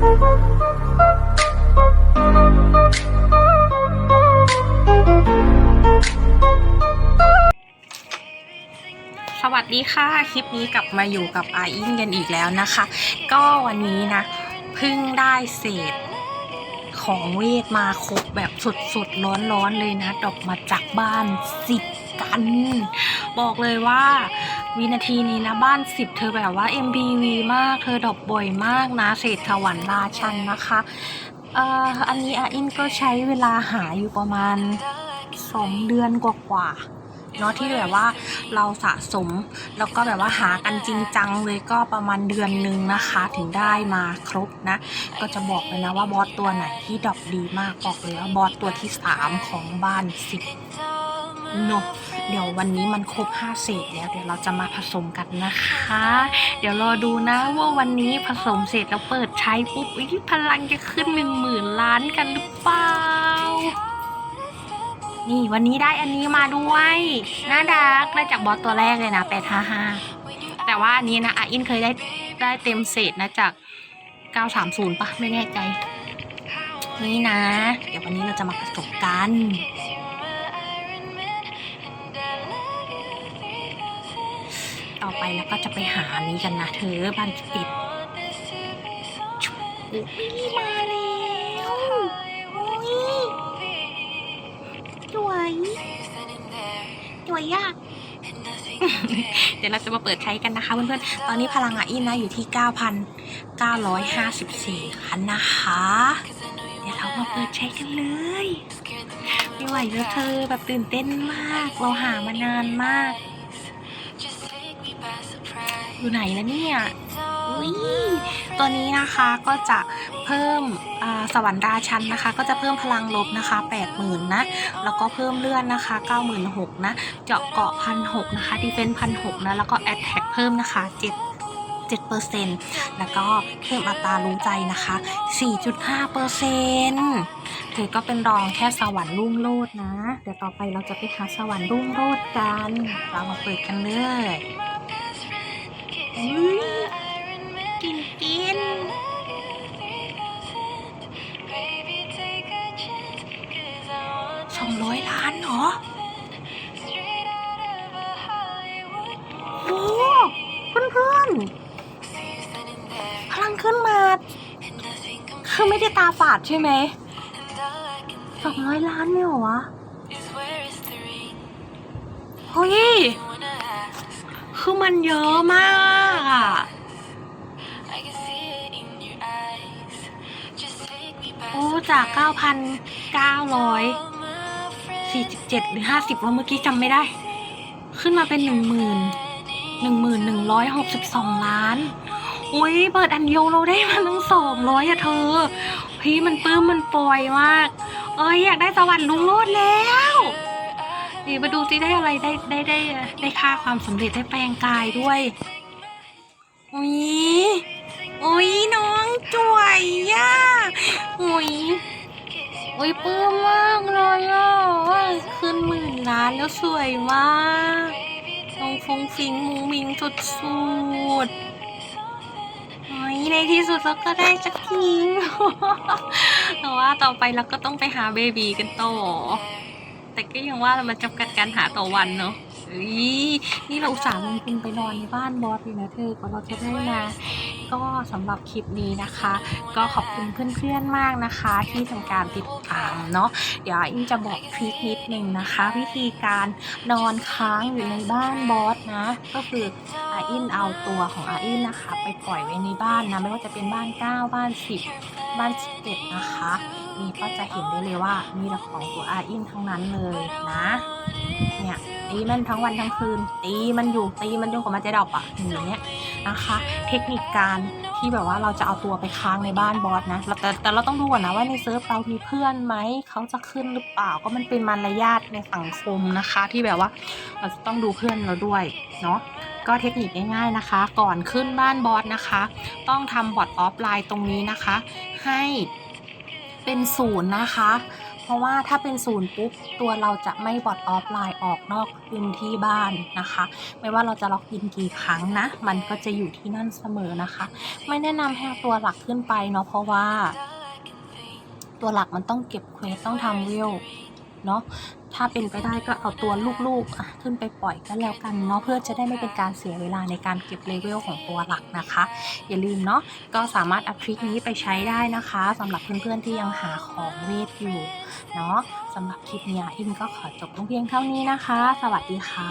สวัสดีค่ะ คลิปนี้กลับมาอยู่กับอาอินกันอีกแล้วนะคะ ก็วันนี้นะเพิ่งได้เศษของเวทมาครบแบบสุดๆ ร้อนๆเลยนะ ดอกมาจากบ้านสิบกัน บอกเลยว่า วินาทีนี้นะบ้านสิบเธอแบบว่า MBV มาก เธอดอกบ่อยมากนะเศรษถวันราชันนะคะเอ่ออันนี้อาอินก็ใช้เวลาหาอยู่ประมาณสองเดือนกว่าๆเนาะที่แบบว่าเราสะสม แล้วก็แบบว่าหากันจริงจังเลยก็ประมาณเดือนหนึ่งนะคะ ถึงได้มาครบนะ ก็จะบอกเลยนะว่าบอสตัวไหนที่ดอกดีมากบอกเลยว่าบอสตัวที่ 3 ของบ้านสิบ เนาะเดี๋ยววันนี้มันครบ5เศษแล้ว เดี๋ยวเราจะมาผสมกันนะคะ เดี๋ยวรอดูนะว่าวันนี้ผสมเสร็จแล้วเปิดใช้ปุ๊บพลังจะขึ้นหนึ่งหมื่นล้านกันหรือเปล่า นี่วันนี้ได้อันนี้มาด้วยน่ารักได้จากบอสตัวแรกเลยนะ855แต่ว่าอันนี้นะอาอินเคยได้ได้เต็มเศษนะจาก 930ปะไม่แน่ใจ นี่นะ เดี๋ยววันนี้เราจะมาผสมกัน อไปแล้วก็จะไปหาอันนี้กันนะ เธอบ้านปิดอุ๊ยมาแล้วอุ๊ยสวยสวยยากเดี๋ยวเราจะมาเปิดใช้กันนะคะเพื่อนๆ ตอนนี้พลังอาอินนะอยู่ที่ 9,954คันนะคะ เดี๋ยวเรามาเปิดใช้กันเลยไม่ไหวแล้วเธอแบบตื่นเต้นมาก เราหามานานมาก อยู่ไหนแล้วเนี่ยอุ้ยตัวนี้นะคะก็จะเพิ่มสวรรค์ราชันนะคะ ก็จะเพิ่มพลังลบนะคะ 80,000 นะ แล้วก็เพิ่มเลื่อนนะคะ 96,000 นะ เจาะเกาะพันหกนะคะดีเฟนพันหกนะ แล้วก็แอ t แท็กเพิ่มนะคะ7 7เปอร์เซ็นต์แล้วก็เพิ่มอัตรารู้ใจนะคะ 4.5เปอร์เซ็นต์เธอก็เป็นรองแค่สวรรค์รุ่งโรจน์นะ เดี๋ยวต่อไปเราจะไปหาสวรรค์รุ่งโรจน์กัน เรามาเปิดกันเลย กินกินสองร้อยล้านเหรอโอ้เพื่อนเพื่อนๆพลังขึ้นมา คือไม่ได้ตาฝาดใช่ไหมสองร้อยล้านเนี่ยเหรอวะเฮ้ย คือมันเยอะมากอะโอ้จาก 9,947 หรือ 50 ว่าเมื่อกี้จำไม่ได้ ขึ้นมาเป็น 10,000 1,162 ล้าน อุ้ยเปิดอันเดียวเราได้มาตั้งสองร้อยอะเธอพี่มันปลื้มมันปล่อยมาก เอ้ยอยากได้สวรรค์ลุงโลดแล้วีมาดูสิได้อะไรได้ได้ได้ได้ค่าความสำเร็จได้แปลงกายด้วยอุ้ยอุ้ยน้องจ่วยย่าอุ้ยอุ้ยปื้มมากเลยอะขึ้นหมื่นล้านแล้วสวยมากน้องฟงฟิงมุงมิงสุดสุดโอ้ยในที่สุดเราก็ได้สักทีแต่ว่าต่อไปเราก็ต้องไปหาเบบีกันต่อ แต่ก็ยังว่ามันจำกัดการหาต่อวันเนาะนี่เราอุตส่าห์ลงทุนไปนอนในบ้านบอสเลยนะเธอกว่าเราจะได้มาก็สำหรับคลิปนี้นะคะ ก็ขอบคุณเพื่อนๆมากนะคะ ที่ทำการติดตามเนาะเดี๋ยวอินจะบอกทริคนิดหนึ่งนะคะ วิธีการนอนค้างอยู่ในบ้านบอสนะ ก็คืออาอินเอาตัวของอาอินนะคะ ไปปล่อยไว้ในบ้านนะไม่ว่าจะเป็นบ้าน 9 บ้าน 10 บ้าน11นะคะ นี่ก็จะเห็นได้เลยว่ามีแต่ของตัวอาอินทั้งนั้นเลยนะ เนี่ยตีมันทั้งวันทั้งคืน ตีมันอยู่ตีมันจนกว่ามันจะดรอปอะอย่างเงี้ยนะคะ เทคนิคการที่แบบว่าเราจะเอาตัวไปค้างในบ้านบอสนะแต่แต่เราต้องดูก่อนนะว่าในเซิร์ฟเรามีเพื่อนไหมเขาจะขึ้นหรือเปล่าก็มันเป็นมารยาทในสังคมนะคะ ที่แบบว่าเราจะต้องดูเพื่อนเราด้วยเนาะ ก็เทคนิคง่ายๆนะคะ ก่อนขึ้นบ้านบอสนะคะ ต้องทำบอทออฟไลน์ตรงนี้นะคะ ให้เป็นศูนย์นะคะ เพราะว่าถ้าเป็นศูนย์ปุ๊บตัวเราจะไม่บอทออฟไลน์ออกนอกพื้นที่บ้านนะคะ ไม่ว่าเราจะล็อกอินกี่ครั้งนะ มันก็จะอยู่ที่นั่นเสมอนะคะ ไม่แนะนำให้ตัวหลักขึ้นไปเนาะเพราะว่า ตัวหลักมันต้องเก็บเควสต้องทำวิว เนาะถ้าเป็นไปได้ก็เอาตัวลูกๆขึ้นไปปล่อยก็แล้วกันเนาะเพื่อจะได้ไม่เป็นการเสียเวลาในการเก็บเลเวลของตัวหลักนะคะ อย่าลืมเนาะก็สามารถเอาทริคนี้ไปใช้ได้นะคะสำหรับเพื่อนๆที่ยังหาของเวทอยู่เนาะสำหรับคลิปนี้อิมก็ขอจบลงเพียงเท่านี้นะคะ สวัสดีค่ะ